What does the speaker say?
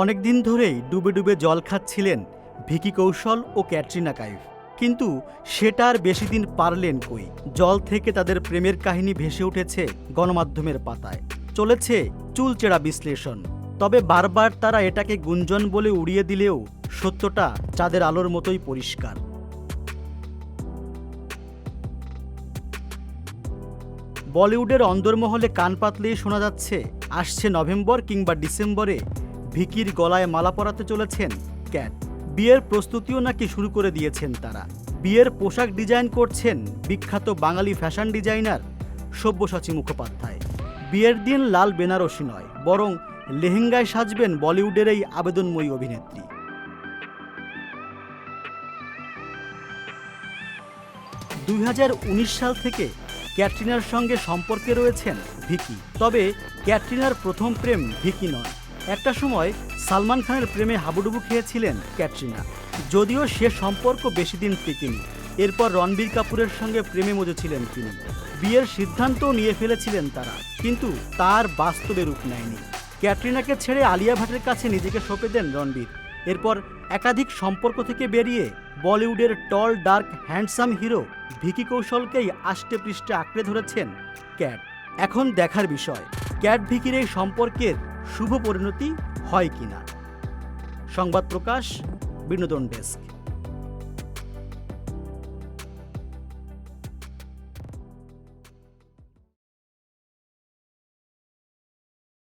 অনেকদিন ধরেই ডুবে ডুবে জল খাচ্ছিলেন ভিকি কৌশল ও ক্যাটরিনা কাইফ। কিন্তু সেটা আর বেশি দিন পারলেন কই? জল থেকে তাদের প্রেমের কাহিনী ভেসে উঠেছে গণমাধ্যমের পাতায়। চলেছে চুলচেরা বিশ্লেষণ। তবে বারবার তারা এটাকে গুঞ্জন বলে উড়িয়ে দিলেও সত্যটা চাঁদের আলোর মতোই পরিষ্কার। বলিউডের অন্দরমহলে কান পাতলেই শোনা যাচ্ছে, আসছে নভেম্বর কিংবা ডিসেম্বরে ভিকির গলায় মালা পরাতে চলেছেন ক্যাট। বিয়ের প্রস্তুতিও নাকি শুরু করে দিয়েছেন তারা। বিয়ের পোশাক ডিজাইন করছেন বিখ্যাত বাঙালি ফ্যাশন ডিজাইনার সব্যসাচী মুখোপাধ্যায়। বিয়ের দিন লাল বেনারসি নয়, বরং লেহেঙ্গায় সাজবেন বলিউডের এই আবেদনময়ী অভিনেত্রী। দুই হাজার উনিশ সাল থেকে ক্যাটরিনার সঙ্গে সম্পর্কে রয়েছেন ভিকি, তবে ক্যাটরিনার প্রথম প্রেম ভিকি নয়। একটা সময় সালমান খানের প্রেমে হাবুডুবু খেয়েছিলেন ক্যাটরিনা। যদিও সে সম্পর্ক বেশি দিন টিকেনি। এরপর রণবীর কাপুরের সঙ্গে প্রেমে মজেছিলেন তিনি। বিয়ের সিদ্ধান্তও নিয়ে ফেলেছিলেন তারা, কিন্তু তার বাস্তবে রূপ নেয়নি। ক্যাটরিনাকে ছেড়ে আলিয়া ভাটের কাছে নিজেকে সঁপে দেন রণবীর। এরপর একাধিক সম্পর্ক থেকে বেরিয়ে বলিউডের tall dark handsome hero Vicky কৌশলকেই আষ্টে পৃষ্ঠে আঁকড়ে ধরেছেন ক্যাট। এখন দেখার বিষয়, ক্যাট ভিকির এই সম্পর্কের শুভ পরিণতি হয় কিনা? সংবাদ প্রকাশ বিনোদন ডেস্ক।